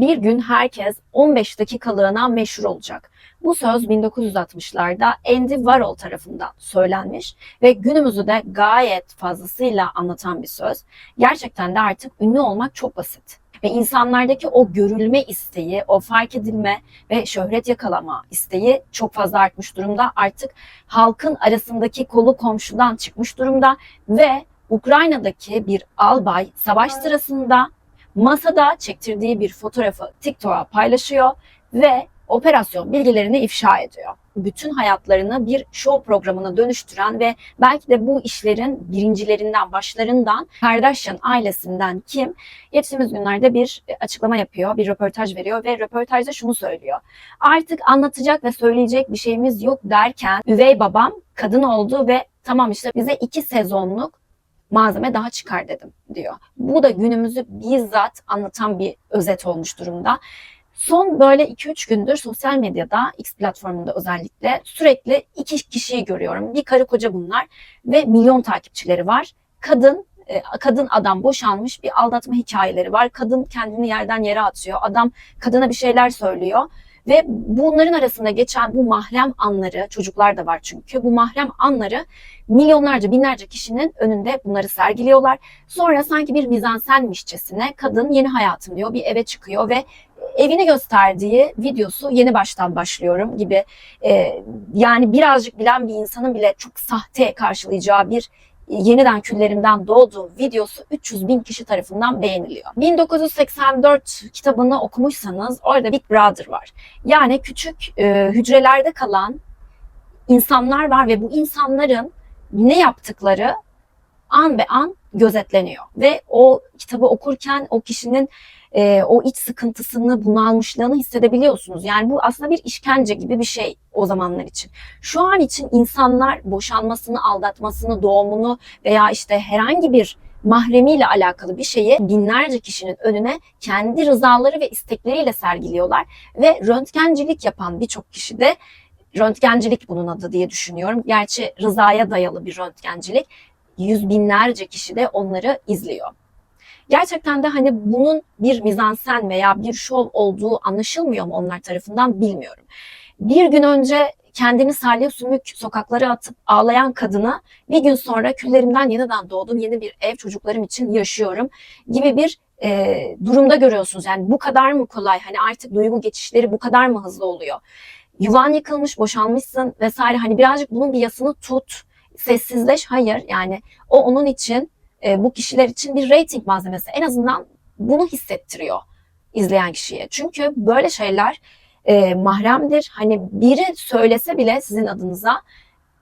Bir gün herkes 15 dakikalığına meşhur olacak. Bu söz 1960'larda Andy Warhol tarafından söylenmiş ve günümüzü de gayet fazlasıyla anlatan bir söz. Gerçekten de artık ünlü olmak çok basit. Ve insanlardaki o görülme isteği, o fark edilme ve şöhret yakalama isteği çok fazla artmış durumda. Artık halkın arasındaki kolu komşudan çıkmış durumda ve Ukrayna'daki bir albay savaş sırasında masada çektirdiği bir fotoğrafı TikTok'a paylaşıyor ve operasyon bilgilerini ifşa ediyor. Bütün hayatlarını bir show programına dönüştüren ve belki de bu işlerin birincilerinden, başlarından Kardashian ailesinden kim geçtiğimiz günlerde bir açıklama yapıyor, bir röportaj veriyor ve röportajda şunu söylüyor. Artık anlatacak ve söyleyecek bir şeyimiz yok derken üvey babam kadın oldu ve tamam işte bize iki sezonluk malzeme daha çıkar dedim diyor. Bu da günümüzü bizzat anlatan bir özet olmuş durumda. Son böyle 2-3 gündür sosyal medyada, X platformunda özellikle sürekli iki kişiyi görüyorum. Bir karı koca bunlar ve milyon takipçileri var. Kadın e, kadın adam boşanmış bir aldatma hikayeleri var. Kadın kendini yerden yere atıyor. Adam kadına bir şeyler söylüyor. Ve bunların arasında geçen bu mahrem anları, çocuklar da var çünkü, bu mahrem anları milyonlarca, binlerce kişinin önünde bunları sergiliyorlar. Sonra sanki bir mizansenmişçesine kadın yeni hayatım diyor, bir eve çıkıyor ve evini gösterdiği videosu yeni baştan başlıyorum gibi e, yani birazcık bilen bir insanın bile çok sahte karşılayacağı bir yeniden küllerimden doğduğu videosu 300 bin kişi tarafından beğeniliyor. 1984 kitabını okumuşsanız orada Big Brother var. Yani küçük e, hücrelerde kalan insanlar var ve bu insanların ne yaptıkları an be an gözetleniyor. Ve o kitabı okurken o kişinin e, o iç sıkıntısını, bunalmışlığını hissedebiliyorsunuz. Yani bu aslında bir işkence gibi bir şey o zamanlar için. Şu an için insanlar boşanmasını, aldatmasını, doğumunu veya işte herhangi bir mahremiyle alakalı bir şeyi binlerce kişinin önüne kendi rızaları ve istekleriyle sergiliyorlar ve röntgencilik yapan birçok kişi de röntgencilik bunun adı diye düşünüyorum. Gerçi rızaya dayalı bir röntgencilik. Yüz binlerce kişi de onları izliyor. Gerçekten de hani bunun bir mizansen veya bir şov olduğu anlaşılmıyor mu onlar tarafından bilmiyorum. Bir gün önce kendini salya sümük sokaklara atıp ağlayan kadına bir gün sonra küllerimden yeniden doğdum, yeni bir ev çocuklarım için yaşıyorum gibi bir e, durumda görüyorsunuz. Yani bu kadar mı kolay? Hani artık duygu geçişleri bu kadar mı hızlı oluyor? Yuvan yıkılmış, boşanmışsın vesaire. Hani birazcık bunun bir yasını tut, sessizleş. Hayır yani o onun için e, bu kişiler için bir rating malzemesi. En azından bunu hissettiriyor izleyen kişiye. Çünkü böyle şeyler e, mahremdir. Hani biri söylese bile sizin adınıza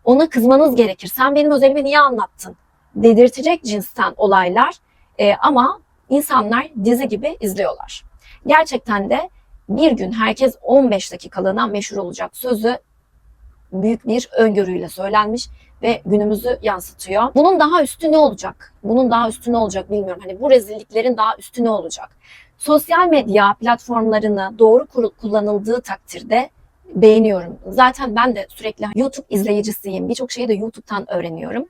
ona kızmanız gerekir. Sen benim özelimi niye anlattın? Dedirtecek cinsten olaylar e, ama insanlar dizi gibi izliyorlar. Gerçekten de bir gün herkes 15 dakikalığına meşhur olacak sözü büyük bir öngörüyle söylenmiş ve günümüzü yansıtıyor. Bunun daha üstü ne olacak? Bunun daha üstü ne olacak bilmiyorum. Hani bu rezilliklerin daha üstü ne olacak? Sosyal medya platformlarını doğru kullanıldığı takdirde beğeniyorum. Zaten ben de sürekli YouTube izleyicisiyim. Birçok şeyi de YouTube'tan öğreniyorum.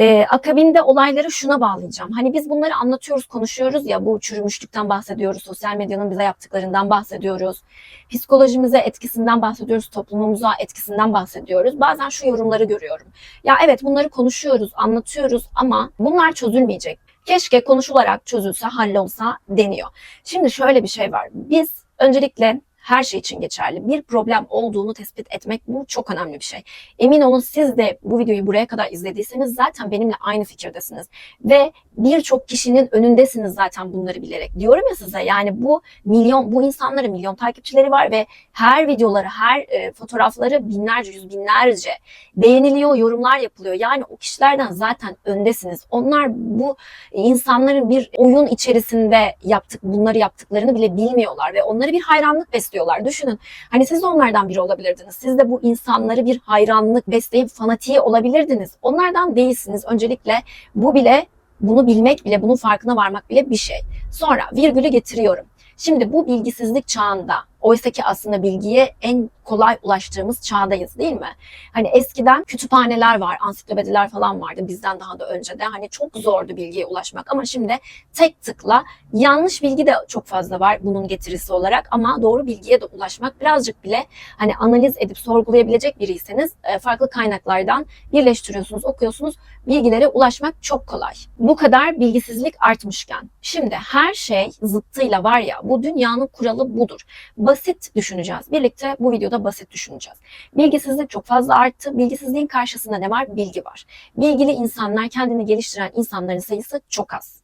Ee, akabinde olayları şuna bağlayacağım. Hani biz bunları anlatıyoruz, konuşuyoruz ya bu çürümüşlükten bahsediyoruz, sosyal medyanın bize yaptıklarından bahsediyoruz, psikolojimize etkisinden bahsediyoruz, toplumumuza etkisinden bahsediyoruz. Bazen şu yorumları görüyorum. Ya evet bunları konuşuyoruz, anlatıyoruz ama bunlar çözülmeyecek. Keşke konuşularak çözülse, hallolsa deniyor. Şimdi şöyle bir şey var. Biz öncelikle her şey için geçerli. Bir problem olduğunu tespit etmek bu çok önemli bir şey. Emin olun siz de bu videoyu buraya kadar izlediyseniz zaten benimle aynı fikirdesiniz. Ve birçok kişinin önündesiniz zaten bunları bilerek. Diyorum ya size yani bu milyon bu insanların milyon takipçileri var ve her videoları, her e, fotoğrafları binlerce, yüz binlerce beğeniliyor, yorumlar yapılıyor. Yani o kişilerden zaten öndesiniz. Onlar bu insanların bir oyun içerisinde yaptık bunları yaptıklarını bile bilmiyorlar ve onları bir hayranlık besliyor besliyorlar. Düşünün hani siz de onlardan biri olabilirdiniz. Siz de bu insanları bir hayranlık besleyip fanatiği olabilirdiniz. Onlardan değilsiniz. Öncelikle bu bile bunu bilmek bile bunun farkına varmak bile bir şey. Sonra virgülü getiriyorum. Şimdi bu bilgisizlik çağında Oysa ki aslında bilgiye en kolay ulaştığımız çağdayız değil mi? Hani eskiden kütüphaneler var, ansiklopediler falan vardı bizden daha da önce de. Hani çok zordu bilgiye ulaşmak ama şimdi tek tıkla yanlış bilgi de çok fazla var bunun getirisi olarak ama doğru bilgiye de ulaşmak birazcık bile hani analiz edip sorgulayabilecek biriyseniz e, farklı kaynaklardan birleştiriyorsunuz, okuyorsunuz. Bilgilere ulaşmak çok kolay. Bu kadar bilgisizlik artmışken şimdi her şey zıttıyla var ya bu dünyanın kuralı budur. Basit düşüneceğiz. Birlikte bu videoda basit düşüneceğiz. Bilgisizlik çok fazla arttı. Bilgisizliğin karşısında ne var? Bilgi var. Bilgili insanlar, kendini geliştiren insanların sayısı çok az.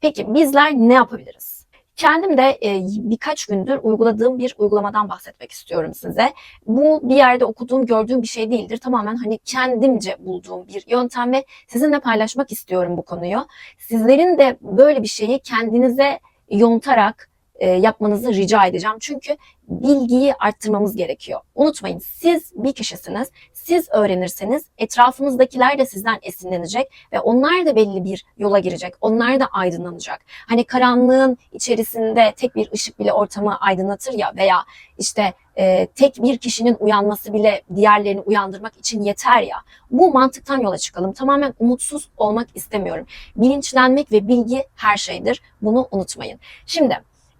Peki bizler ne yapabiliriz? Kendim de e, birkaç gündür uyguladığım bir uygulamadan bahsetmek istiyorum size. Bu bir yerde okuduğum, gördüğüm bir şey değildir. Tamamen hani kendimce bulduğum bir yöntem ve sizinle paylaşmak istiyorum bu konuyu. Sizlerin de böyle bir şeyi kendinize yontarak e, yapmanızı rica edeceğim. Çünkü bilgiyi arttırmamız gerekiyor. Unutmayın siz bir kişisiniz. Siz öğrenirseniz etrafınızdakiler de sizden esinlenecek ve onlar da belli bir yola girecek. Onlar da aydınlanacak. Hani karanlığın içerisinde tek bir ışık bile ortamı aydınlatır ya veya işte e, tek bir kişinin uyanması bile diğerlerini uyandırmak için yeter ya. Bu mantıktan yola çıkalım. Tamamen umutsuz olmak istemiyorum. Bilinçlenmek ve bilgi her şeydir. Bunu unutmayın. Şimdi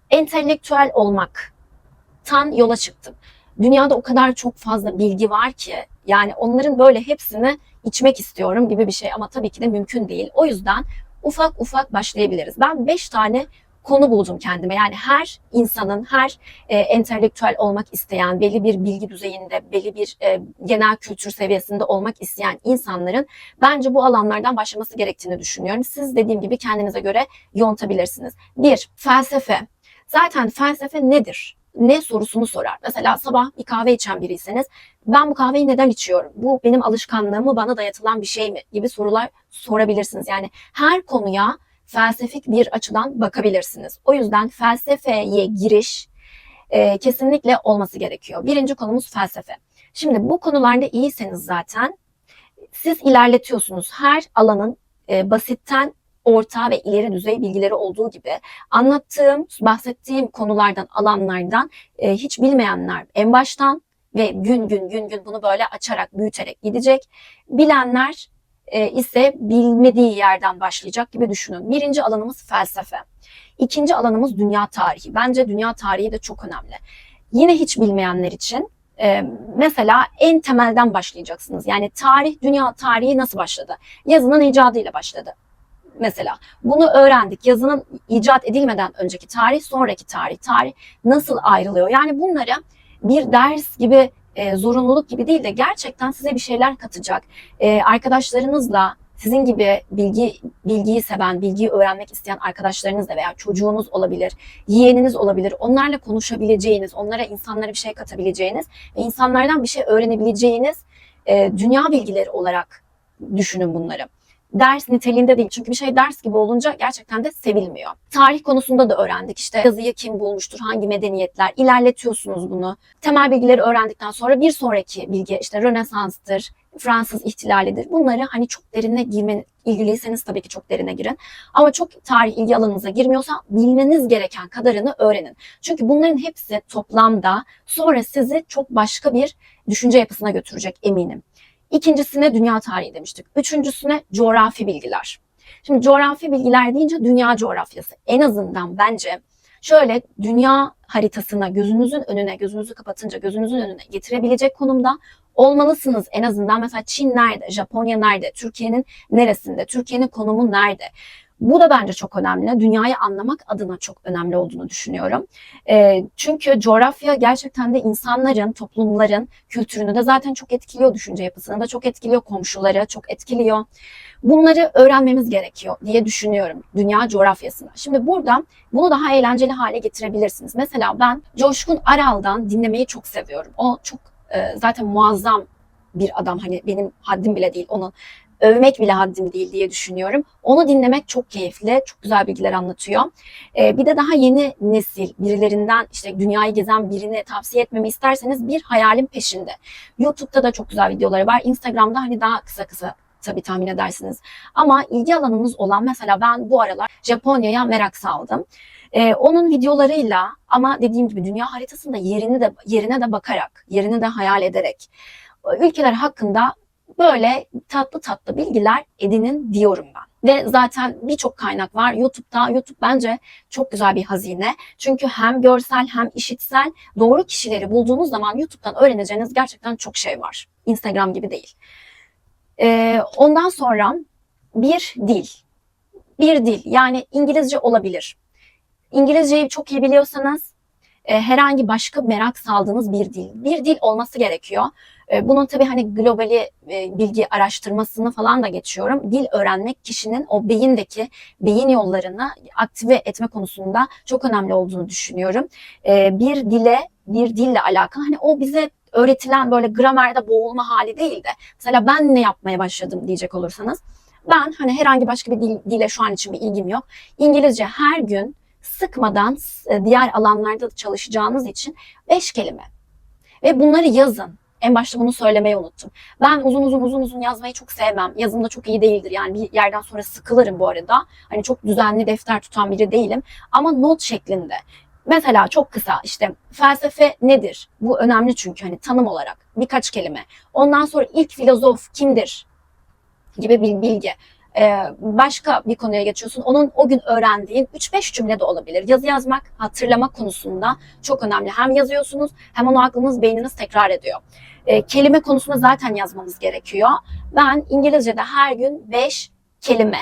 entelektüel olmaktan yola çıktım. Dünyada o kadar çok fazla bilgi var ki yani onların böyle hepsini içmek istiyorum gibi bir şey ama tabii ki de mümkün değil. O yüzden ufak ufak başlayabiliriz. Ben 5 tane konu buldum kendime. Yani her insanın, her e, entelektüel olmak isteyen, belli bir bilgi düzeyinde, belli bir e, genel kültür seviyesinde olmak isteyen insanların bence bu alanlardan başlaması gerektiğini düşünüyorum. Siz dediğim gibi kendinize göre yontabilirsiniz. Bir, felsefe. Zaten felsefe nedir? Ne sorusunu sorar. Mesela sabah bir kahve içen biriyseniz ben bu kahveyi neden içiyorum? Bu benim alışkanlığım mı bana dayatılan bir şey mi? gibi sorular sorabilirsiniz. Yani her konuya felsefik bir açıdan bakabilirsiniz. O yüzden felsefeye giriş e, kesinlikle olması gerekiyor. Birinci konumuz felsefe. Şimdi bu konularda iyiyseniz zaten siz ilerletiyorsunuz. Her alanın e, basitten orta ve ileri düzey bilgileri olduğu gibi anlattığım, bahsettiğim konulardan, alanlardan e, hiç bilmeyenler en baştan ve gün gün gün gün bunu böyle açarak, büyüterek gidecek. Bilenler e, ise bilmediği yerden başlayacak gibi düşünün. Birinci alanımız felsefe. İkinci alanımız dünya tarihi. Bence dünya tarihi de çok önemli. Yine hiç bilmeyenler için e, mesela en temelden başlayacaksınız. Yani tarih, dünya tarihi nasıl başladı? Yazının icadıyla başladı mesela. Bunu öğrendik. Yazının icat edilmeden önceki tarih, sonraki tarih, tarih nasıl ayrılıyor? Yani bunları bir ders gibi e, zorunluluk gibi değil de gerçekten size bir şeyler katacak. E, arkadaşlarınızla sizin gibi bilgi bilgiyi seven, bilgiyi öğrenmek isteyen arkadaşlarınızla veya çocuğunuz olabilir, yeğeniniz olabilir. Onlarla konuşabileceğiniz, onlara insanlara bir şey katabileceğiniz ve insanlardan bir şey öğrenebileceğiniz e, dünya bilgileri olarak düşünün bunları ders niteliğinde değil. Çünkü bir şey ders gibi olunca gerçekten de sevilmiyor. Tarih konusunda da öğrendik. İşte yazıyı kim bulmuştur, hangi medeniyetler. ilerletiyorsunuz bunu. Temel bilgileri öğrendikten sonra bir sonraki bilgi işte Rönesans'tır, Fransız ihtilalidir. Bunları hani çok derine girmen ilgiliyseniz tabii ki çok derine girin. Ama çok tarih ilgi alanınıza girmiyorsa bilmeniz gereken kadarını öğrenin. Çünkü bunların hepsi toplamda sonra sizi çok başka bir düşünce yapısına götürecek eminim. İkincisine dünya tarihi demiştik. Üçüncüsüne coğrafi bilgiler. Şimdi coğrafi bilgiler deyince dünya coğrafyası. En azından bence şöyle dünya haritasına gözünüzün önüne, gözünüzü kapatınca gözünüzün önüne getirebilecek konumda olmalısınız. En azından mesela Çin nerede, Japonya nerede, Türkiye'nin neresinde, Türkiye'nin konumu nerede? Bu da bence çok önemli. Dünyayı anlamak adına çok önemli olduğunu düşünüyorum. E, çünkü coğrafya gerçekten de insanların, toplumların kültürünü de zaten çok etkiliyor. Düşünce yapısını da çok etkiliyor. Komşuları çok etkiliyor. Bunları öğrenmemiz gerekiyor diye düşünüyorum dünya coğrafyasına. Şimdi burada bunu daha eğlenceli hale getirebilirsiniz. Mesela ben Coşkun Aral'dan dinlemeyi çok seviyorum. O çok e, zaten muazzam bir adam hani benim haddim bile değil onun övmek bile haddim değil diye düşünüyorum. Onu dinlemek çok keyifli, çok güzel bilgiler anlatıyor. Ee, bir de daha yeni nesil birilerinden işte dünyayı gezen birini tavsiye etmemi isterseniz bir hayalin peşinde. YouTube'da da çok güzel videoları var. Instagram'da hani daha kısa kısa tabii tahmin edersiniz. Ama ilgi alanınız olan mesela ben bu aralar Japonya'ya merak saldım. Ee, onun videolarıyla ama dediğim gibi dünya haritasında yerini de yerine de bakarak, yerini de hayal ederek ülkeler hakkında böyle tatlı tatlı bilgiler edinin diyorum ben. Ve zaten birçok kaynak var YouTube'da. YouTube bence çok güzel bir hazine. Çünkü hem görsel hem işitsel doğru kişileri bulduğunuz zaman YouTube'dan öğreneceğiniz gerçekten çok şey var. Instagram gibi değil. Ee, ondan sonra bir dil. Bir dil yani İngilizce olabilir. İngilizceyi çok iyi biliyorsanız e, herhangi başka merak saldığınız bir dil. Bir dil olması gerekiyor. E, bunun tabii hani globali e, bilgi araştırmasını falan da geçiyorum. Dil öğrenmek kişinin o beyindeki beyin yollarını aktive etme konusunda çok önemli olduğunu düşünüyorum. E, bir dile, bir dille alakalı hani o bize öğretilen böyle gramerde boğulma hali değil de mesela ben ne yapmaya başladım diyecek olursanız ben hani herhangi başka bir dil, dile şu an için bir ilgim yok. İngilizce her gün sıkmadan e, diğer alanlarda da çalışacağınız için 5 kelime. Ve bunları yazın. En başta bunu söylemeyi unuttum. Ben uzun uzun uzun uzun yazmayı çok sevmem. Yazım da çok iyi değildir. Yani bir yerden sonra sıkılırım bu arada. Hani çok düzenli defter tutan biri değilim. Ama not şeklinde. Mesela çok kısa işte felsefe nedir? Bu önemli çünkü hani tanım olarak birkaç kelime. Ondan sonra ilk filozof kimdir? gibi bir bilgi. Ee, başka bir konuya geçiyorsun. Onun o gün öğrendiğin 3-5 cümle de olabilir. Yazı yazmak, hatırlamak konusunda çok önemli. Hem yazıyorsunuz hem onu aklınız, beyniniz tekrar ediyor. Ee, kelime konusunda zaten yazmanız gerekiyor. Ben İngilizce'de her gün 5 kelime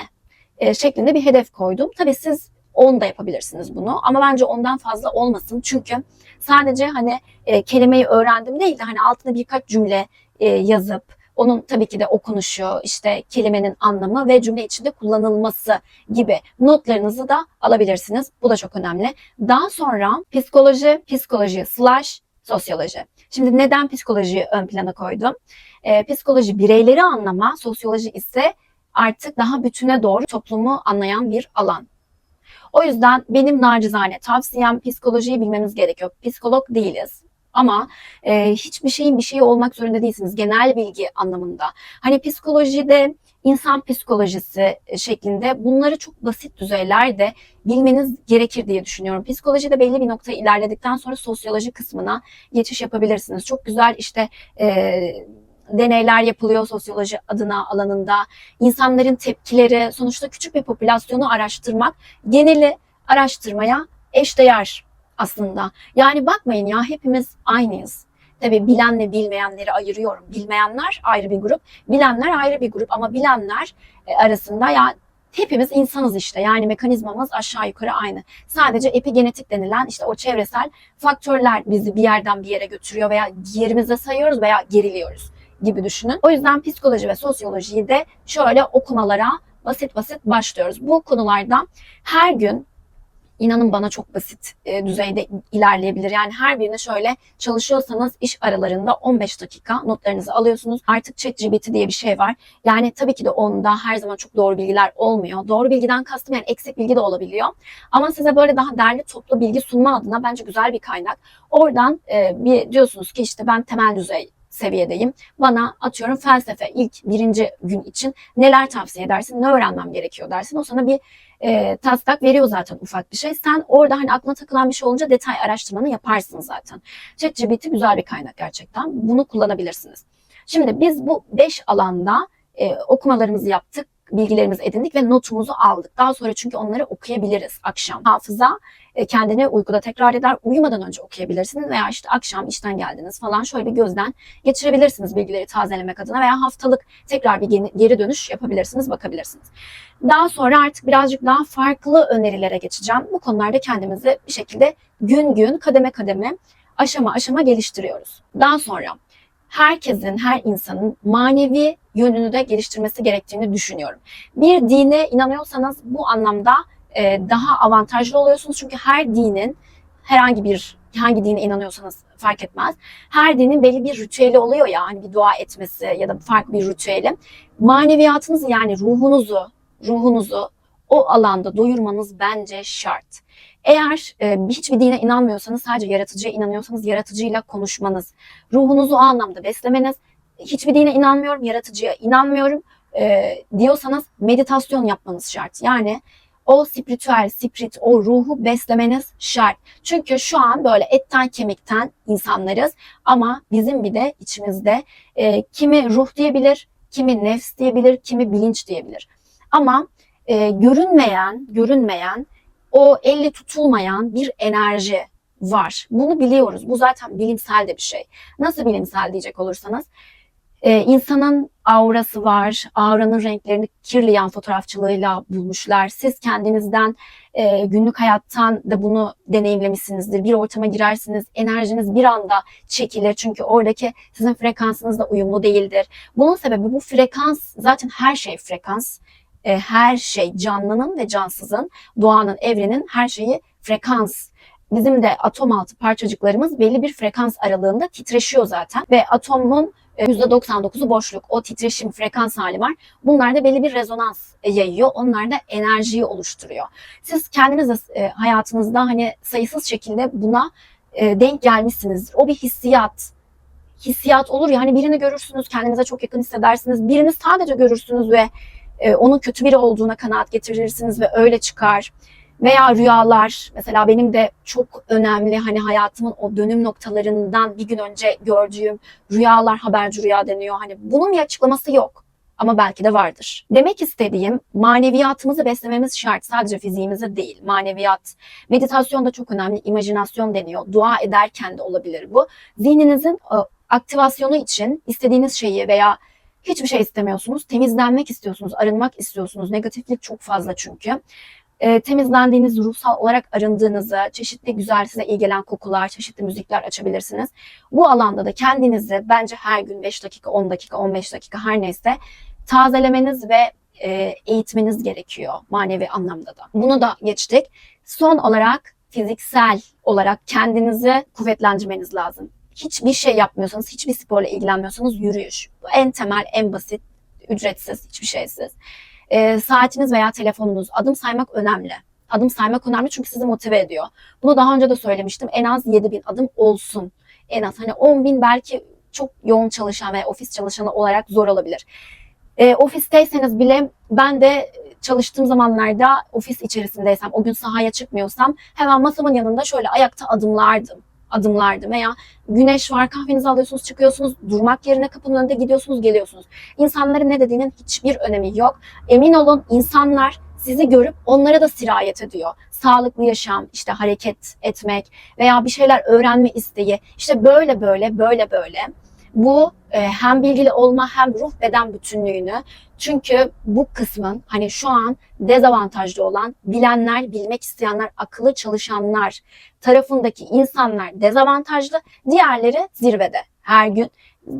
e, şeklinde bir hedef koydum. Tabii siz 10 da yapabilirsiniz bunu ama bence ondan fazla olmasın. Çünkü sadece hani e, kelimeyi öğrendim değil de hani altına birkaç cümle e, yazıp onun tabii ki de okunuşu, işte kelimenin anlamı ve cümle içinde kullanılması gibi notlarınızı da alabilirsiniz. Bu da çok önemli. Daha sonra psikoloji, psikoloji slash sosyoloji. Şimdi neden psikolojiyi ön plana koydum? Ee, psikoloji bireyleri anlama, sosyoloji ise artık daha bütüne doğru toplumu anlayan bir alan. O yüzden benim nacizane tavsiyem psikolojiyi bilmemiz gerekiyor. Psikolog değiliz. Ama e, hiçbir şeyin bir şeyi olmak zorunda değilsiniz. Genel bilgi anlamında. Hani psikolojide insan psikolojisi şeklinde bunları çok basit düzeylerde bilmeniz gerekir diye düşünüyorum. Psikolojide belli bir nokta ilerledikten sonra sosyoloji kısmına geçiş yapabilirsiniz. Çok güzel işte e, deneyler yapılıyor sosyoloji adına alanında. İnsanların tepkileri, sonuçta küçük bir popülasyonu araştırmak geneli araştırmaya eşdeğer aslında. Yani bakmayın ya hepimiz aynıyız. Tabii bilenle bilmeyenleri ayırıyorum. Bilmeyenler ayrı bir grup, bilenler ayrı bir grup ama bilenler e, arasında ya hepimiz insanız işte. Yani mekanizmamız aşağı yukarı aynı. Sadece epigenetik denilen işte o çevresel faktörler bizi bir yerden bir yere götürüyor veya yerimize sayıyoruz veya geriliyoruz gibi düşünün. O yüzden psikoloji ve sosyolojiyi de şöyle okumalara basit basit başlıyoruz. Bu konularda her gün inanın bana çok basit e, düzeyde ilerleyebilir. Yani her birine şöyle çalışıyorsanız iş aralarında 15 dakika notlarınızı alıyorsunuz. Artık ChatGPT diye bir şey var. Yani tabii ki de onda her zaman çok doğru bilgiler olmuyor. Doğru bilgiden kastım yani eksik bilgi de olabiliyor. Ama size böyle daha derli toplu bilgi sunma adına bence güzel bir kaynak. Oradan e, bir diyorsunuz ki işte ben temel düzey seviyedeyim. Bana atıyorum felsefe ilk birinci gün için neler tavsiye edersin, ne öğrenmem gerekiyor dersin. O sana bir e, taslak veriyor zaten ufak bir şey. Sen orada hani aklına takılan bir şey olunca detay araştırmanı yaparsın zaten. ChatGPT güzel bir kaynak gerçekten. Bunu kullanabilirsiniz. Şimdi biz bu 5 alanda e, okumalarımızı yaptık bilgilerimizi edindik ve notumuzu aldık. Daha sonra çünkü onları okuyabiliriz akşam. Hafıza e, kendini uykuda tekrar eder. Uyumadan önce okuyabilirsiniz veya işte akşam işten geldiniz falan şöyle bir gözden geçirebilirsiniz bilgileri tazelemek adına veya haftalık tekrar bir geri dönüş yapabilirsiniz, bakabilirsiniz. Daha sonra artık birazcık daha farklı önerilere geçeceğim. Bu konularda kendimizi bir şekilde gün gün, kademe kademe, aşama aşama geliştiriyoruz. Daha sonra herkesin, her insanın manevi yönünü de geliştirmesi gerektiğini düşünüyorum. Bir dine inanıyorsanız bu anlamda daha avantajlı oluyorsunuz. Çünkü her dinin herhangi bir hangi dine inanıyorsanız fark etmez. Her dinin belli bir ritüeli oluyor ya hani bir dua etmesi ya da farklı bir ritüeli. Maneviyatınızı yani ruhunuzu, ruhunuzu o alanda doyurmanız bence şart. Eğer e, hiçbir dine inanmıyorsanız sadece yaratıcıya inanıyorsanız yaratıcıyla konuşmanız, ruhunuzu o anlamda beslemeniz, hiçbir dine inanmıyorum, yaratıcıya inanmıyorum e, diyorsanız meditasyon yapmanız şart. Yani o spiritüel, spirit, o ruhu beslemeniz şart. Çünkü şu an böyle etten kemikten insanlarız ama bizim bir de içimizde e, kimi ruh diyebilir, kimi nefs diyebilir, kimi bilinç diyebilir. Ama e, görünmeyen, görünmeyen, o elle tutulmayan bir enerji var. Bunu biliyoruz. Bu zaten bilimsel de bir şey. Nasıl bilimsel diyecek olursanız, e, insanın aurası var. Auranın renklerini kirliyan fotoğrafçılığıyla bulmuşlar. Siz kendinizden e, günlük hayattan da bunu deneyimlemişsinizdir. Bir ortama girersiniz, enerjiniz bir anda çekilir. Çünkü oradaki sizin frekansınızla uyumlu değildir. Bunun sebebi bu frekans, zaten her şey frekans. E, her şey canlının ve cansızın, doğanın, evrenin her şeyi frekans. Bizim de atom altı parçacıklarımız belli bir frekans aralığında titreşiyor zaten ve atomun %99'u boşluk. O titreşim, frekans hali var. Bunlar da belli bir rezonans yayıyor. Onlar da enerjiyi oluşturuyor. Siz kendiniz de e, hayatınızda hani sayısız şekilde buna e, denk gelmişsinizdir. O bir hissiyat. Hissiyat olur ya hani birini görürsünüz kendinize çok yakın hissedersiniz. Birini sadece görürsünüz ve e, onun kötü biri olduğuna kanaat getirirsiniz ve öyle çıkar. Veya rüyalar mesela benim de çok önemli hani hayatımın o dönüm noktalarından bir gün önce gördüğüm rüyalar haberci rüya deniyor. Hani bunun bir açıklaması yok ama belki de vardır. Demek istediğim maneviyatımızı beslememiz şart. Sadece fiziğimizi değil. Maneviyat. Meditasyon da çok önemli. İmajinasyon deniyor. Dua ederken de olabilir bu. Zihninizin e, aktivasyonu için istediğiniz şeyi veya hiçbir şey istemiyorsunuz. Temizlenmek istiyorsunuz, arınmak istiyorsunuz. Negatiflik çok fazla çünkü e, temizlendiğiniz, ruhsal olarak arındığınızı, çeşitli güzel size iyi kokular, çeşitli müzikler açabilirsiniz. Bu alanda da kendinizi bence her gün 5 dakika, 10 dakika, 15 dakika her neyse tazelemeniz ve e, eğitmeniz gerekiyor manevi anlamda da. Bunu da geçtik. Son olarak fiziksel olarak kendinizi kuvvetlendirmeniz lazım. Hiçbir şey yapmıyorsanız, hiçbir sporla ilgilenmiyorsanız yürüyüş. Bu en temel, en basit, ücretsiz, hiçbir şeysiz e, saatiniz veya telefonunuz adım saymak önemli. Adım saymak önemli çünkü sizi motive ediyor. Bunu daha önce de söylemiştim. En az 7000 adım olsun. En az hani 10 bin belki çok yoğun çalışan veya ofis çalışanı olarak zor olabilir. E, ofisteyseniz bile ben de çalıştığım zamanlarda ofis içerisindeysem, o gün sahaya çıkmıyorsam hemen masamın yanında şöyle ayakta adımlardım adımlardım veya güneş var kahvenizi alıyorsunuz çıkıyorsunuz durmak yerine kapının önünde gidiyorsunuz geliyorsunuz. İnsanların ne dediğinin hiçbir önemi yok. Emin olun insanlar sizi görüp onlara da sirayet ediyor. Sağlıklı yaşam, işte hareket etmek veya bir şeyler öğrenme isteği. İşte böyle böyle böyle böyle bu e, hem bilgili olma hem ruh beden bütünlüğünü çünkü bu kısmın hani şu an dezavantajlı olan bilenler, bilmek isteyenler, akıllı çalışanlar tarafındaki insanlar dezavantajlı, diğerleri zirvede her gün.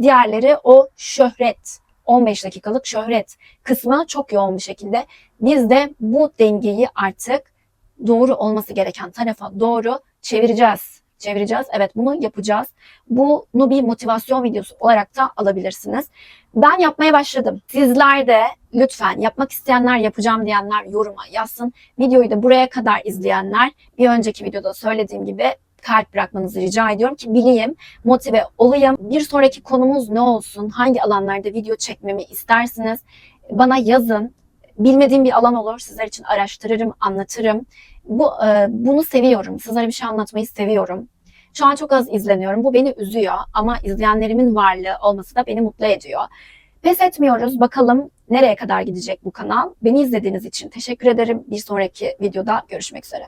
Diğerleri o şöhret, 15 dakikalık şöhret kısmı çok yoğun bir şekilde. Biz de bu dengeyi artık doğru olması gereken tarafa doğru çevireceğiz çevireceğiz. Evet bunu yapacağız. Bunu bir motivasyon videosu olarak da alabilirsiniz. Ben yapmaya başladım. Sizler de lütfen yapmak isteyenler yapacağım diyenler yoruma yazsın. Videoyu da buraya kadar izleyenler bir önceki videoda söylediğim gibi kalp bırakmanızı rica ediyorum ki bileyim, motive olayım. Bir sonraki konumuz ne olsun? Hangi alanlarda video çekmemi istersiniz? Bana yazın. Bilmediğim bir alan olur. Sizler için araştırırım, anlatırım. Bu, e, bunu seviyorum. Sizlere bir şey anlatmayı seviyorum. Şu an çok az izleniyorum. Bu beni üzüyor ama izleyenlerimin varlığı olması da beni mutlu ediyor. Pes etmiyoruz. Bakalım nereye kadar gidecek bu kanal. Beni izlediğiniz için teşekkür ederim. Bir sonraki videoda görüşmek üzere.